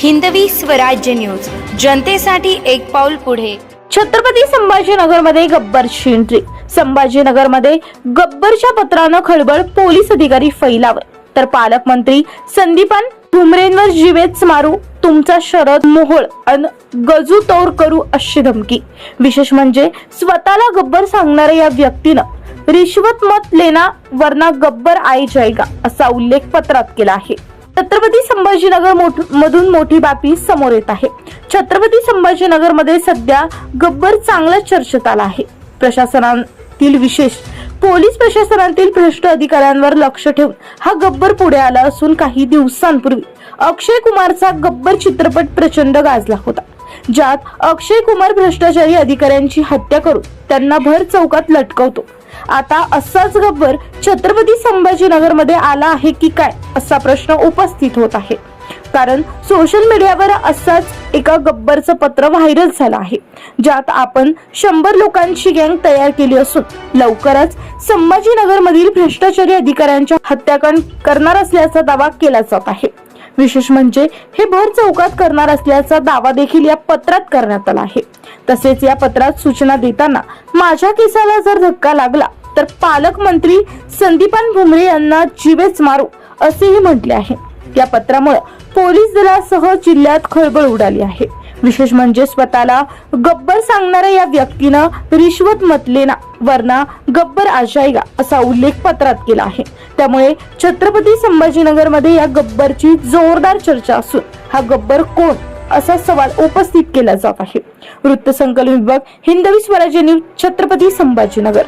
Hindavi Swarajya news. जनतेसाठी एक पाऊल पुढे. छत्रपती संभाजीनगरमध्ये गब्बरची एंट्री संभाजीनगरमध्ये गब्बरच्या पत्रानं खळबळ पोलीस अधिकारी फैलावर तर पालकमंत्री संदीपान भुमरेंवर जीवेच मारू तुमचा शरद मोहोळ अन गजू तोर करू अशी धमकी. विशेष म्हणजे स्वतःला गब्बर सांगणाऱ्या या व्यक्तीनं रिश्वत मत लेना वरना गब्बर आई जायगा असा उल्लेख पत्रात केला आहे. छत्रपती संभाजीनगर मोठ- मधून मोठी बातमी समोर येत आहे. छत्रपती संभाजीनगरमध्ये सध्या गब्बर चांगला चर्चेत आला आहे. प्रशासनातील विशेष पोलीस प्रशासनातील भ्रष्ट अधिकाऱ्यांवर लक्ष ठेवून हा गब्बर पुढे आला असून काही दिवसांपूर्वी अक्षय कुमारचा गब्बर चित्रपट प्रचंड गाजला होता. ज्यात अक्षय कुमार भ्रष्टाचारी अधिकाऱ्यांची हत्या करून त्यांना भर चौकात लटकवतो. आता असाच गब्बर छत्रपती संभाजीनगरमध्ये आला आहे की काय असा प्रश्न उपस्थित होत आहे. कारण सोशल मीडियावर असाच एका गब्बरचं पत्र व्हायरल झालं आहे. ज्यात आपण शंभर लोकांची गँग तयार केली असून लवकरच संभाजीनगर मधील भ्रष्टाचारी अधिकाऱ्यांच्या हत्याकांड करणार असल्याचा दावा केला जात आहे. विशेष म्हणजे हे भर चौकात करणार असल्याचा दावा देखील या पत्रात करण्यात आला आहे. तसेच या पत्रात सूचना देताना माझ्या केसाला जर धक्का लागला तर पालकमंत्री संदीपान भुमरे यांना जीवेच मारू असेही म्हटले आहे. या पत्रामुळे पोलीस दलासह जिल्ह्यात खळबळ उडाली आहे. विशेष म्हणजे स्वतःला गब्बर सांगणाऱ्या या व्यक्तीनं रिश्वत मतलेना वरना गब्बर आशायगा असा उल्लेख पत्रात केला आहे. त्यामुळे छत्रपती संभाजीनगरमध्ये या गब्बरची जोरदार चर्चा असून हा गब्बर कोण असा सवाल उपस्थित केला जात आहे. वृत्तसंकलन विभाग हिंदवी स्वराज्य न्यूज छत्रपती संभाजीनगर.